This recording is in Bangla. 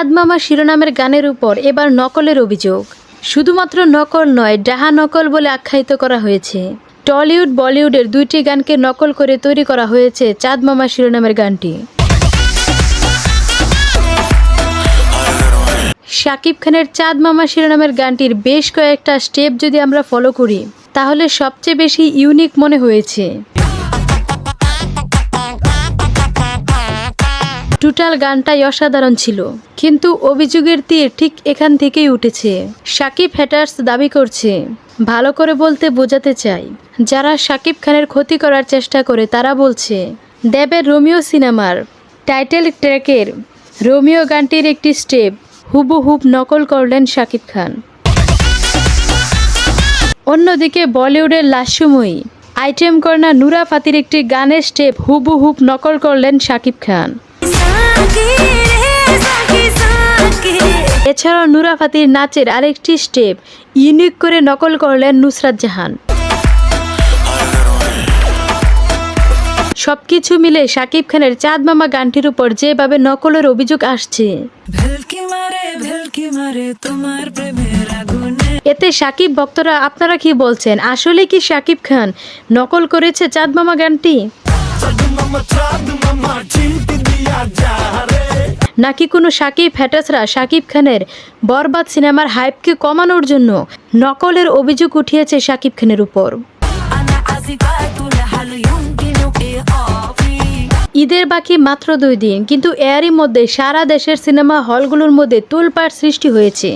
চাঁদ মামা শিরোনামের গানের উপর এবার নকলের অভিযোগ। শুধুমাত্র নকল নয়, ডাহা নকল বলে আখ্যায়িত করা হয়েছে। টলিউড, বলিউডের দুইটি গানকে নকল করে তৈরি করা হয়েছে চাঁদ মামা শিরোনামের গানটি। শাকিব খানের চাঁদ মামা শিরোনামের গানটির বেশ কয়েকটা স্টেপ যদি আমরা ফলো করি, তাহলে সবচেয়ে বেশি ইউনিক মনে হয়েছে। টোটাল গানটাই অসাধারণ ছিল, কিন্তু অভিযোগের তীর ঠিক এখান থেকেই উঠেছে। সাকিব হ্যাটার্স দাবি করছে, ভালো করে বলতে বোঝাতে চাই, যারা সাকিব খানের ক্ষতি করার চেষ্টা করে তারা বলছে, দেবের রোমিও সিনেমার টাইটেল ট্র্যাকের রোমিও গানটির একটি স্টেপ হুবহুব নকল করলেন সাকিব খান। অন্যদিকে বলিউডের লাস্যময়ী আইটেম কর্না নুরা ফাতির একটি গানের স্টেপ হুবহুব নকল করলেন সাকিব খান। এছাড়াও নুরা ফাতির নাচের আরেকটি স্টেপ ইউনিক করে নকল করলেন নুসরাত জাহান। সবকিছু মিলে সাকিব খানের চাঁদ মামা গানটির উপর যেভাবে নকলের অভিযোগ আসছে এতে সাকিব ভক্তরা আপনারা কি বলছেন? আসলে কি সাকিব খান নকল করেছে চাঁদ মামা গানটি? নাকি কোনো সাকিব হ্যাটাসরা সাকিব খানের বরবাদ সিনেমার হাইপকে কমানোর জন্য নকলের অভিযোগ উঠিয়েছে সাকিব খানের উপর। ঈদের বাকি মাত্র দুই দিন কিন্তু এরই মধ্যে সারা দেশের সিনেমা হলগুলোর মধ্যে তোলপাড় সৃষ্টি হয়েছে।